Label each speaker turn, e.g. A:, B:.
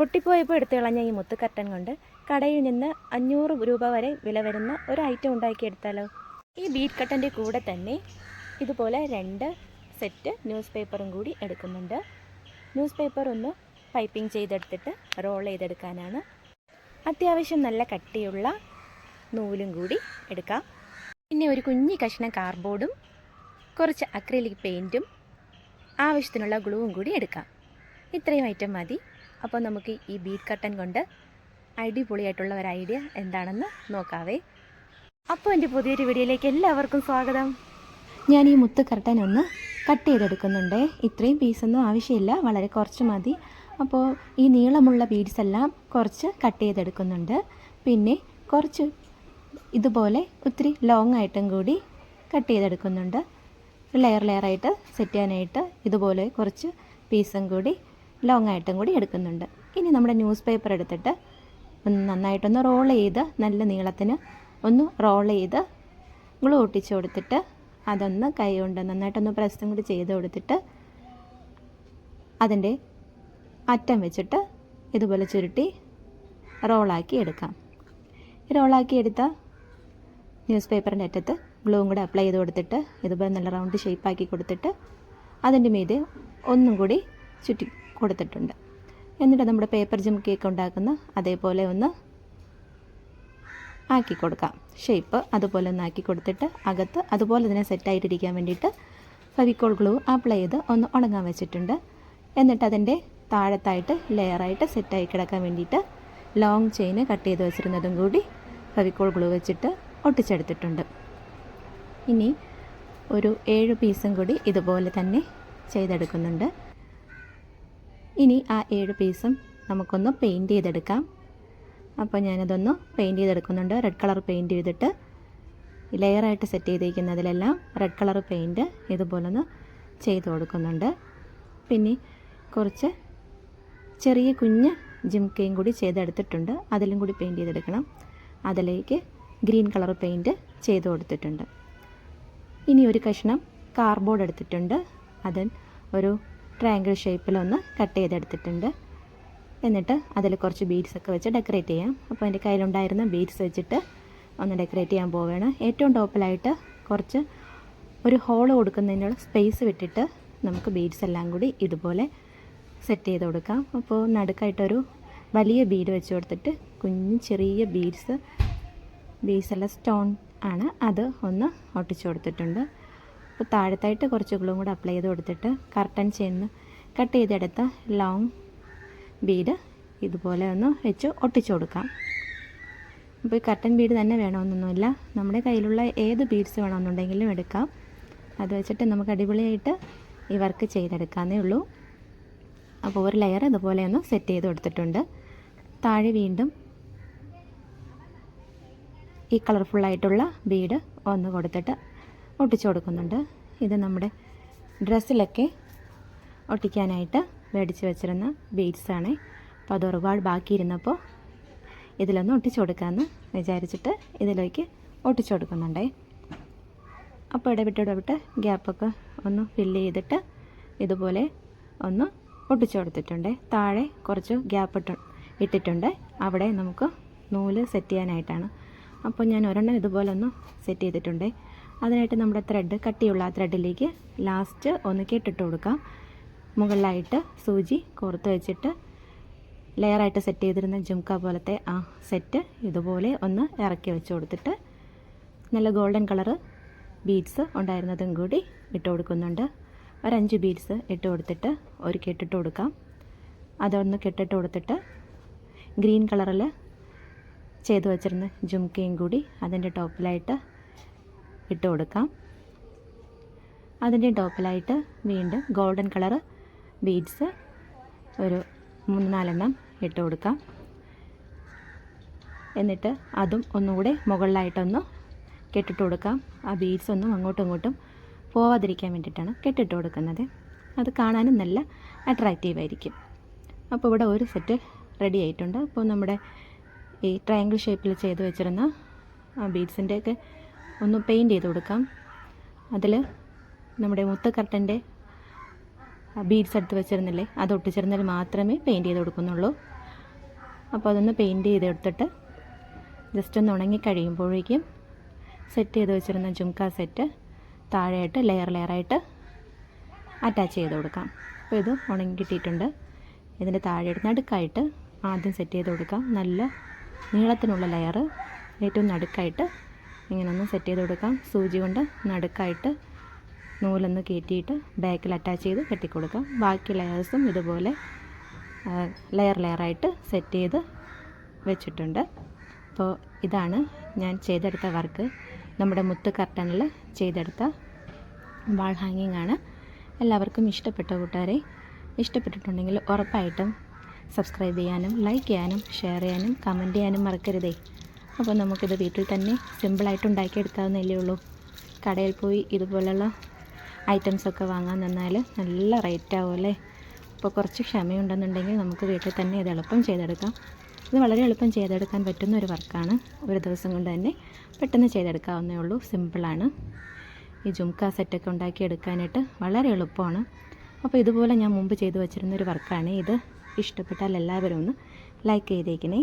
A: പൊട്ടിപ്പോയപ്പോൾ എടുത്തു കളഞ്ഞ ഈ മുത്ത് കർട്ടൻ കൊണ്ട് കടയിൽ നിന്ന് അഞ്ഞൂറ് രൂപ വരെ വില വരുന്ന ഒരു ഐറ്റം ഉണ്ടാക്കിയെടുത്താലോ ഈ ബീറ്റ് കട്ടന്റെ കൂടെ തന്നെ ഇതുപോലെ രണ്ട് സെറ്റ് ന്യൂസ് പേപ്പറും കൂടി എടുക്കുന്നുണ്ട്. ന്യൂസ് പേപ്പർ ഒന്ന് പൈപ്പിംഗ് ചെയ്തെടുത്തിട്ട് റോൾ ചെയ്തെടുക്കാനാണ്. അത്യാവശ്യം നല്ല കട്ടിയുള്ള നൂലും കൂടി എടുക്കാം. പിന്നെ ഒരു കുഞ്ഞി കഷ്ണം കാർഡ്ബോർഡും കുറച്ച് അക്രിലിക് പെയിന്റും ആവശ്യത്തിനുള്ള ഗ്ലൂവും കൂടി എടുക്കാം. ഇത്രയും ഐറ്റം മതി. അപ്പോൾ നമുക്ക് ഈ ബീഡ് കട്ടൻ കൊണ്ട് അടിപൊളിയായിട്ടുള്ള ഒരു ഐഡിയ എന്താണെന്ന് നോക്കാവേ. അപ്പോൾ എന്റെ പുതിയൊരു വീഡിയോയിലേക്ക് എല്ലാവർക്കും സ്വാഗതം. ഞാൻ ഈ മുത്ത് കർട്ടൻ ഒന്ന് കട്ട് ചെയ്തെടുക്കുന്നുണ്ട്. ഇത്രയും പീസൊന്നും ആവശ്യമില്ല വളരെ കുറച്ച് മതി. അപ്പോൾ ഈ നീളമുള്ള ബീഡ്സ് എല്ലാം കുറച്ച് കട്ട് ചെയ്തെടുക്കുന്നുണ്ട്. പിന്നെ കുറച്ച് ഇതുപോലെ ഒത്തിരി ലോങ് ആയിട്ടും കൂടി കട്ട് ചെയ്തെടുക്കുന്നുണ്ട്. ലെയർ ലെയറായിട്ട് സെറ്റ് ചെയ്യാനായിട്ട് ഇതുപോലെ കുറച്ച് പീസും കൂടി ലോങ് ആയിട്ടും കൂടി എടുക്കുന്നുണ്ട്. ഇനി നമ്മുടെ ന്യൂസ് പേപ്പർ എടുത്തിട്ട് ഒന്ന് നന്നായിട്ടൊന്ന് റോൾ ചെയ്ത് നല്ല നീളത്തിന് ഒന്ന് റോൾ ചെയ്ത് ഗ്ലൂ ഒട്ടിച്ച് കൊടുത്തിട്ട് അതൊന്ന് കൈ കൊണ്ട് നന്നായിട്ടൊന്ന് പ്രസ്സും കൂടി ചെയ്ത് കൊടുത്തിട്ട് അതിന്റെ അറ്റം വെച്ചിട്ട് ഇതുപോലെ ചുരുട്ടി റോളാക്കി എടുക്കാം. റോളാക്കി എടുത്ത ന്യൂസ് പേപ്പറിന്റെ അറ്റത്ത് ഗ്ലൂവും കൂടെ അപ്ലൈ ചെയ്ത് കൊടുത്തിട്ട് ഇതുപോലെ നല്ല റൗണ്ട് ഷേപ്പാക്കി കൊടുത്തിട്ട് അതിന്റെ മീതെ ഒന്നും കൂടി ചുറ്റി കൊടുത്തിട്ടുണ്ട്. എന്നിട്ട് നമ്മുടെ പേപ്പർ ജിം കേക്ക് ഉണ്ടാക്കുന്ന അതേപോലെ ഒന്ന് ആക്കി കൊടുക്കാം. ഷേപ്പ് അതുപോലെ ഒന്ന് ആക്കി കൊടുത്തിട്ട് അകത്ത് അതുപോലെ തന്നെ സെറ്റായിട്ടിരിക്കാൻ വേണ്ടിയിട്ട് ഫെവിക്കോൾ ഗ്ലൂ അപ്ലൈ ചെയ്ത് ഒന്ന് ഉണങ്ങാൻ വെച്ചിട്ടുണ്ട്. എന്നിട്ട് അതിന്റെ താഴത്തായിട്ട് ലെയറായിട്ട് സെറ്റായി കിടക്കാൻ വേണ്ടിയിട്ട് ലോങ് ചെയിന് കട്ട് ചെയ്ത് വെച്ചിരുന്നതും കൂടി ഫെവിക്കോൾ ഗ്ലൂ വെച്ചിട്ട് ഒട്ടിച്ചെടുത്തിട്ടുണ്ട്. ഇനി ഒരു ഏഴ് പീസും കൂടി ഇതുപോലെ തന്നെ ചെയ്തെടുക്കുന്നുണ്ട്. ഇനി ആ ഏഴ് പീസും നമുക്കൊന്ന് പെയിന്റ് ചെയ്തെടുക്കാം. അപ്പോൾ ഞാനതൊന്ന് പെയിന്റ് ചെയ്തെടുക്കുന്നുണ്ട്. റെഡ് കളർ പെയിന്റ് ചെയ്തിട്ട് ലെയറായിട്ട് സെറ്റ് ചെയ്തിരിക്കുന്നതിലെല്ലാം റെഡ് കളർ പെയിന്റ് ഇതുപോലൊന്ന് ചെയ്ത് കൊടുക്കുന്നുണ്ട്. പിന്നെ കുറച്ച് ചെറിയ കുഞ്ഞ് ജിംക്കയും കൂടി ചെയ്തെടുത്തിട്ടുണ്ട്. അതിലും കൂടി പെയിന്റ് ചെയ്തെടുക്കണം. അതിലേക്ക് ഗ്രീൻ കളർ പെയിന്റ് ചെയ്ത് കൊടുത്തിട്ടുണ്ട്. ഇനി ഒരു കഷ്ണം കാർഡ്ബോർഡ് എടുത്തിട്ടുണ്ട്. അതിൽ ഒരു ട്രയാങ്കിൾ ഷേപ്പിലൊന്ന് കട്ട് ചെയ്തെടുത്തിട്ടുണ്ട്. എന്നിട്ട് അതിൽ കുറച്ച് ബീഡ്സ് ഒക്കെ വെച്ച് ഡെക്കറേറ്റ് ചെയ്യാം. അപ്പോൾ എന്റെ കയ്യിലുണ്ടായിരുന്ന ബീഡ്സ് വെച്ചിട്ട് ഒന്ന് ഡെക്കറേറ്റ് ചെയ്യാൻ പോവുകയാണ്. ഏറ്റവും ടോപ്പിലായിട്ട് കുറച്ച് ഒരു ഹോൾ കൊടുക്കുന്നതിനുള്ള സ്പേസ് വിട്ടിട്ട് നമുക്ക് ബീഡ്സ് എല്ലാം കൂടി ഇതുപോലെ സെറ്റ് ചെയ്ത് കൊടുക്കാം. അപ്പോൾ നടുക്കായിട്ടൊരു വലിയ ബീഡ് വെച്ച് കൊടുത്തിട്ട് കുഞ്ഞ് ചെറിയ ബീഡ്സ് ബീഡ്സ് എല്ലാം സ്റ്റോൺ ആണ് അത് ഒന്ന് ഒട്ടിച്ചു കൊടുത്തിട്ടുണ്ട്. അപ്പോൾ താഴത്തായിട്ട് കുറച്ച് ഗ്ലൂ കൂടെ അപ്ലൈ ചെയ്ത് കൊടുത്തിട്ട് കർട്ടൻ ചെയ്യുന്ന കട്ട് ചെയ്തെടുത്ത ലോങ് ബീഡ് ഇതുപോലെ ഒന്ന് വെച്ച് ഒട്ടിച്ചു കൊടുക്കാം. അപ്പോൾ ഈ കർട്ടൻ ബീഡ് തന്നെ വേണമെന്നൊന്നുമില്ല. നമ്മുടെ കയ്യിലുള്ള ഏത് ബീഡ്സ് വേണമെന്നുണ്ടെങ്കിലും എടുക്കാം. അത് വെച്ചിട്ട് നമുക്ക് അടിപൊളിയായിട്ട് ഈ വർക്ക് ചെയ്തെടുക്കാമെന്നേ ഉള്ളൂ. അപ്പോൾ ഒരു ലെയർ ഇതുപോലെ ഒന്ന് സെറ്റ് ചെയ്ത് കൊടുത്തിട്ടുണ്ട്. താഴെ വീണ്ടും ഈ കളർഫുള്ളായിട്ടുള്ള ബീഡ് ഒന്ന് കൊടുത്തിട്ട് ഒട്ടിച്ചു കൊടുക്കുന്നുണ്ട്. ഇത് നമ്മുടെ ഡ്രസ്സിലൊക്കെ ഒട്ടിക്കാനായിട്ട് മേടിച്ച് വെച്ചിരുന്ന ബീഡ്സാണ്. അപ്പോൾ അത് ഒരുപാട് ബാക്കിയിരുന്നപ്പോൾ ഇതിലൊന്ന് ഒട്ടിച്ചു കൊടുക്കാമെന്ന് വിചാരിച്ചിട്ട് ഇതിലേക്ക് ഒട്ടിച്ചു കൊടുക്കുന്നുണ്ടേ. അപ്പോൾ ഇടവിട്ട് ഇടവിട്ട് ഗ്യാപ്പൊക്കെ ഒന്ന് ഫില്ല് ചെയ്തിട്ട് ഇതുപോലെ ഒന്ന് ഒട്ടിച്ചു കൊടുത്തിട്ടുണ്ട്. താഴെ കുറച്ച് ഗ്യാപ്പ് ഇട്ട് ഇട്ടിട്ടുണ്ട്. അവിടെ നമുക്ക് നൂൽ സെറ്റ് ചെയ്യാനായിട്ടാണ്. അപ്പോൾ ഞാൻ ഒരെണ്ണം ഇതുപോലെ ഒന്ന് സെറ്റ് ചെയ്തിട്ടുണ്ട്. അതിനായിട്ട് നമ്മുടെ ത്രെഡ് കട്ടിയുള്ള ആ ത്രെഡിലേക്ക് ലാസ്റ്റ് ഒന്ന് കെട്ടിട്ട് കൊടുക്കാം. മുകളിലായിട്ട് സൂചി കോർത്ത് വെച്ചിട്ട് ലെയറായിട്ട് സെറ്റ് ചെയ്തിരുന്ന ജുംക്ക പോലത്തെ ആ സെറ്റ് ഇതുപോലെ ഒന്ന് ഇറക്കി വെച്ച് കൊടുത്തിട്ട് നല്ല ഗോൾഡൻ കളറ് ബീഡ്സ് ഉണ്ടായിരുന്നതും കൂടി ഇട്ട് കൊടുക്കുന്നുണ്ട്. ഒരഞ്ച് ബീഡ്സ് ഇട്ട് കൊടുത്തിട്ട് ഒരു കെട്ടിട്ട് കൊടുക്കാം. അതൊന്ന് കെട്ടിട്ട് കൊടുത്തിട്ട് ഗ്രീൻ കളറിൽ ചെയ്തു വച്ചിരുന്ന ജുംക്കയും കൂടി അതിന്റെ ടോപ്പിലായിട്ട് ഇട്ട് കൊടുക്കാം. അതിന്റെ ടോപ്പിലായിട്ട് വീണ്ടും ഗോൾഡൻ കളർ ബീഡ്സ് ഒരു മൂന്ന് നാലെണ്ണം ഇട്ട് കൊടുക്കാം. എന്നിട്ട് അതും ഒന്നുകൂടെ മുകളിലായിട്ടൊന്ന് കെട്ടിട്ട് കൊടുക്കാം. ആ ബീഡ്സ് ഒന്നും അങ്ങോട്ടും ഇങ്ങോട്ടും പോവാതിരിക്കാൻ വേണ്ടിയിട്ടാണ് കെട്ടിട്ട് കൊടുക്കുന്നത്. അത് കാണാനും നല്ല അട്രാക്റ്റീവ് ആയിരിക്കും. അപ്പോൾ ഇവിടെ ഒരു സെറ്റ് റെഡി ആയിട്ടുണ്ട്. അപ്പോൾ നമ്മുടെ ഈ ട്രയാങ്കിൾ ഷേപ്പിൽ ചെയ്ത് വെച്ചിരുന്ന ആ ബീഡ്സിന്റെയൊക്കെ ഒന്ന് പെയിന്റ് ചെയ്ത് കൊടുക്കാം. അതിൽ നമ്മുടെ മുത്ത കർട്ടന്റെ ബീഡ്സ് എടുത്ത് വെച്ചിരുന്നില്ലേ അത് ഒട്ടിച്ചിരുന്നാൽ മാത്രമേ പെയിന്റ് ചെയ്ത് കൊടുക്കുന്നുള്ളൂ. അപ്പോൾ അതൊന്ന് പെയിന്റ് ചെയ്തെടുത്തിട്ട് ജസ്റ്റ് ഒന്ന് ഉണങ്ങി കഴിയുമ്പോഴേക്കും സെറ്റ് ചെയ്ത് വെച്ചിരുന്ന ജുംക സെറ്റ് താഴെയായിട്ട് ലെയർ ലെയറായിട്ട് അറ്റാച്ച് ചെയ്ത് കൊടുക്കാം. അപ്പോൾ ഇത് ഉണങ്ങി കിട്ടിയിട്ടുണ്ട്. ഇതിന്റെ താഴെയായിട്ട് നടുക്കായിട്ട് ആദ്യം സെറ്റ് ചെയ്ത് കൊടുക്കാം. നല്ല നീളത്തിനുള്ള ലെയർ ഏറ്റവും നടുക്കായിട്ട് ഇങ്ങനെ ഒന്ന് സെറ്റ് ചെയ്ത് കൊടുക്കാം. സൂചി കൊണ്ട് നടുക്കായിട്ട് നൂലൊന്ന് കയറ്റിയിട്ട് ബാക്കിൽ അറ്റാച്ച് ചെയ്ത് കെട്ടിക്കൊടുക്കാം. ബാക്കി ലെയേഴ്സും ഇതുപോലെ ലെയർ ലെയറായിട്ട് സെറ്റ് ചെയ്ത് വെച്ചിട്ടുണ്ട്. അപ്പോൾ ഇതാണ് ഞാൻ ചെയ്തെടുത്ത വർക്ക് നമ്മുടെ മുത്ത് കർട്ടനിൽ ചെയ്തെടുത്ത വാൾ ഹാങ്ങിങ് ആണ്. എല്ലാവർക്കും ഇഷ്ടപ്പെട്ട കൂട്ടുകാരെ ഇഷ്ടപ്പെട്ടിട്ടുണ്ടെങ്കിൽ ഉറപ്പായിട്ടും സബ്സ്ക്രൈബ് ചെയ്യാനും ലൈക്ക് ചെയ്യാനും ഷെയർ ചെയ്യാനും കമന്റ് ചെയ്യാനും മറക്കരുതേ. അപ്പോൾ നമുക്കിത് വീട്ടിൽ തന്നെ സിമ്പിളായിട്ട് ഉണ്ടാക്കിയെടുക്കാവുന്നല്ലേ ഉള്ളൂ. കടയിൽ പോയി ഇതുപോലുള്ള ഐറ്റംസൊക്കെ വാങ്ങാൻ നിന്നാൽ നല്ല റേറ്റ് ആവും അല്ലേ? അപ്പോൾ കുറച്ച് ക്ഷമയുണ്ടെന്നുണ്ടെങ്കിൽ നമുക്ക് വീട്ടിൽ തന്നെ ഇത് എളുപ്പം ചെയ്തെടുക്കാം. ഇത് വളരെ എളുപ്പം ചെയ്തെടുക്കാൻ പറ്റുന്ന ഒരു വർക്കാണ് ഒരു ദിവസം കൊണ്ട് തന്നെ പെട്ടെന്ന് ചെയ്തെടുക്കാവുന്നേ ഉള്ളൂ. സിമ്പിളാണ് ഈ ജുംക്ക സെറ്റൊക്കെ ഉണ്ടാക്കിയെടുക്കാനായിട്ട് വളരെ എളുപ്പമാണ്. അപ്പോൾ ഇതുപോലെ ഞാൻ മുമ്പ് ചെയ്തു വച്ചിരുന്ന ഒരു വർക്കാണ് ഇത്. ഇഷ്ടപ്പെട്ടാൽ എല്ലാവരും ഒന്ന് ലൈക്ക് ചെയ്തേക്കണേ.